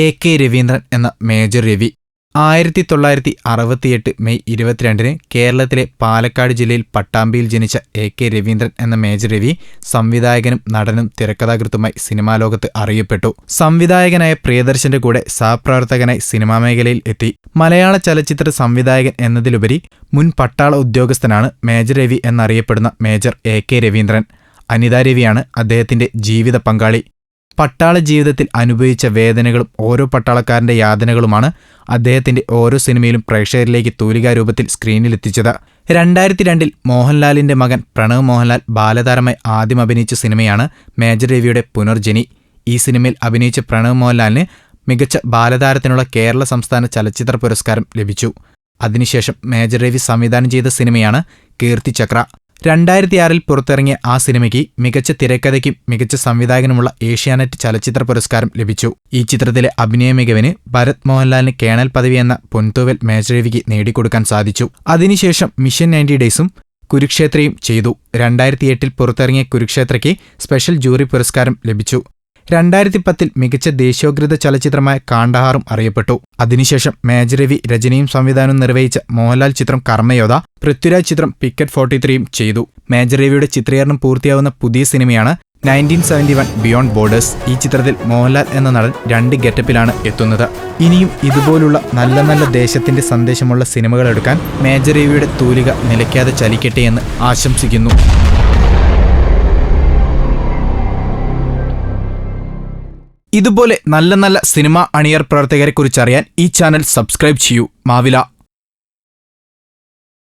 A K Raveendran എന്ന major Ravi ആയിരത്തി തൊള്ളായിരത്തി അറുപത്തിയെട്ട് മെയ് ഇരുപത്തിരണ്ടിന് കേരളത്തിലെ പാലക്കാട് ജില്ലയിൽ പട്ടാമ്പിയിൽ ജനിച്ച എ കെ രവീന്ദ്രൻ എന്ന മേജർ രവി സംവിധായകനും നടനും തിരക്കഥാകൃത്തുമായി സിനിമാ ലോകത്ത് അറിയപ്പെട്ടു. സംവിധായകനായ പ്രിയദർശന്റെ കൂടെ സഹപ്രവർത്തകനായി സിനിമാ മേഖലയിൽ എത്തി. മലയാള ചലച്ചിത്ര സംവിധായകൻ എന്നതിലുപരി മുൻ പട്ടാള ഉദ്യോഗസ്ഥനാണ് മേജർ രവി എന്നറിയപ്പെടുന്ന major A K Raveendran. Anitha രവിയാണ് അദ്ദേഹത്തിന്റെ ജീവിത പങ്കാളി. പട്ടാള ജീവിതത്തിൽ അനുഭവിച്ച വേദനകളും ഓരോ പട്ടാളക്കാരന്റെ യാതനകളുമാണ് അദ്ദേഹത്തിന്റെ ഓരോ സിനിമയിലും പ്രേക്ഷകരിലേക്ക് തൂലികാരൂപത്തിൽ സ്ക്രീനിലെത്തിച്ചത് രണ്ടായിരത്തി രണ്ടിൽ മോഹൻലാലിന്റെ മകൻ പ്രണവ് മോഹൻലാൽ ബാലതാരമായി ആദ്യം അഭിനയിച്ച സിനിമയാണ് മേജർ രവിയുടെ പുനർജനി. ഈ സിനിമയിൽ അഭിനയിച്ച പ്രണവ് മോഹൻലാലിന് മികച്ച ബാലതാരത്തിനുള്ള കേരള സംസ്ഥാന ചലച്ചിത്ര പുരസ്കാരം ലഭിച്ചു. അതിനുശേഷം മേജർ രവി സംവിധാനം ചെയ്ത സിനിമയാണ് കീർത്തിചക്ര രണ്ടായിരത്തിയാറിൽ പുറത്തിറങ്ങിയ ആ സിനിമയ്ക്ക് മികച്ച തിരക്കഥയ്ക്കും മികച്ച സംവിധായകനുമുള്ള ഏഷ്യാനെറ്റ് ചലച്ചിത്ര പുരസ്കാരം ലഭിച്ചു. ഈ ചിത്രത്തിലെ അഭിനയ മികവിന് ഭരത് മോഹൻലാലിന് കേണൽ പദവി എന്ന പൊൻതൂവൽ മേജരവിക്ക് നേടിക്കൊടുക്കാൻ സാധിച്ചു. അതിനുശേഷം മിഷൻ നയന്റി ഡേയ്സും കുരുക്ഷേത്രയും ചെയ്തു. രണ്ടായിരത്തി എട്ടിൽ പുറത്തിറങ്ങിയ കുരുക്ഷേത്രയ്ക്ക് സ്പെഷ്യൽ ജൂറി പുരസ്കാരം ലഭിച്ചു. രണ്ടായിരത്തി പത്തിൽ മികച്ച ദേശീയോഗ്രത ചലച്ചിത്രമായ കാണ്ടഹാറും അറിയപ്പെട്ടു. അതിനുശേഷം മേജർ രവി രചനയും സംവിധാനവും നിർവഹിച്ച മോഹൻലാൽ ചിത്രം കർമ്മയോധ പൃഥ്വിരാജ് ചിത്രം പിക്കറ്റ് ഫോർട്ടി ത്രീയും ചെയ്തു. മേജർ രവിയുടെ ചിത്രീകരണം പൂർത്തിയാവുന്ന പുതിയ സിനിമയാണ് nineteen seventy one beyond borders. ഈ ചിത്രത്തിൽ മോഹൻലാൽ എന്ന നടൻ രണ്ട് ഗെറ്റപ്പിലാണ് എത്തുന്നത്. ഇനിയും ഇതുപോലുള്ള നല്ല നല്ല ദേശത്തിന്റെ സന്ദേശമുള്ള സിനിമകൾ എടുക്കാൻ മേജർ രവിയുടെ തൂലിക നിലയ്ക്കാതെ ചലിക്കട്ടെ എന്ന് ആശംസിക്കുന്നു. ഇതുപോലെ നല്ല നല്ല സിനിമ അണിയർ പ്രവർത്തകരെക്കുറിച്ചറിയാൻ ഈ ചാനൽ സബ്സ്ക്രൈബ് ചെയ്യൂ. മാവില.